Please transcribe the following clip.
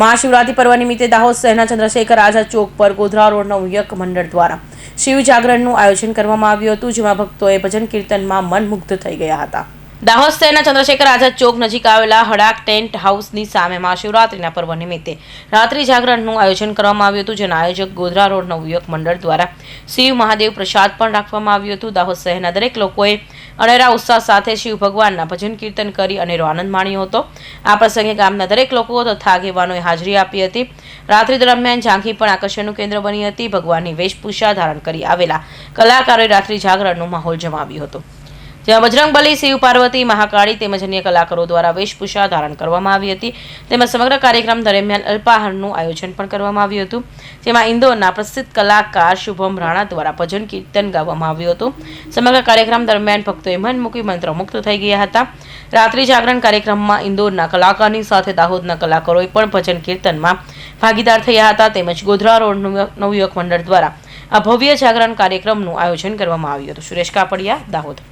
મહાશિવરાત્રિ પર્વ નિમિત્તે દાહોદ શહેરના ચંદ્રશેખર આઝાદ ચોક પર ગોધરા રોડના ઉયક મંડળ દ્વારા શિવ જાગરણનું આયોજન કરવામાં આવ્યું હતું, જેમાં ભક્તોએ ભજન કીર્તનમાં મનમુગ્ધ થઈ ગયા હતા. દાહોદ શહેરના ચંદ્રશેખર આઝાદ ચોક નજીક આવેલા હડાક ટેન્ટ હાઉસની સામે મહાશિવરાત્રિના પર્વ નિમિત્તે રાત્રિ જાગરણનું આયોજન કરવામાં આવ્યું હતું, જેના આયોજક ગોધરા રોડના યુવક મંડળ દ્વારા શિવ મહાદેવ પ્રસાદ પણ રાખવામાં આવ્યું હતું. દાહોદ શહેરના દરેક લોકોએ અનેરા ઉત્સાહ સાથે શિવ ભગવાનના ભજન કીર્તન કરી અનેરો આનંદ માણ્યો હતો. આ પ્રસંગે ગામના દરેક લોકો તથા આગેવાનોએ હાજરી આપી હતી. રાત્રિ દરમિયાન ઝાંખી પણ આકર્ષણનું કેન્દ્ર બની હતી. ભગવાનની વેશભૂષા ધારણ કરી આવેલા કલાકારોએ રાત્રિ જાગરણનો માહોલ જમાવ્યો હતો. જેમાં બજરંગબલી, શિવ પાર્વતી, મહાકાળી તેમજ અન્ય કલાકારો દ્વારા વેશભૂષા ધારણ કરવામાં આવી હતી. તેમજ સમગ્ર કાર્યક્રમ દરમિયાન અલ્પાહારનું આયોજન પણ કરવામાં આવ્યું હતું. જેમાં ઇન્દોરના પ્રસિદ્ધ કલાકાર શુભમ રાણા દ્વારા ભજન કીર્તન ગાવામાં આવ્યું હતું. સમગ્ર કાર્યક્રમ દરમિયાન ભક્તોએ મન મૂકી મંત્રમુગ્ધ થઈ ગયા હતા. રાત્રિ જાગરણ કાર્યક્રમમાં ઇન્દોરના કલાકારની સાથે દાહોદના કલાકારોએ પણ ભજન કીર્તનમાં ભાગીદાર થયા હતા. તેમજ ગોધરા રોડનું નવયુવક મંડળ દ્વારા આ ભવ્ય જાગરણ કાર્યક્રમનું આયોજન કરવામાં આવ્યું હતું. સુરેશ કાપડિયા, દાહોદ.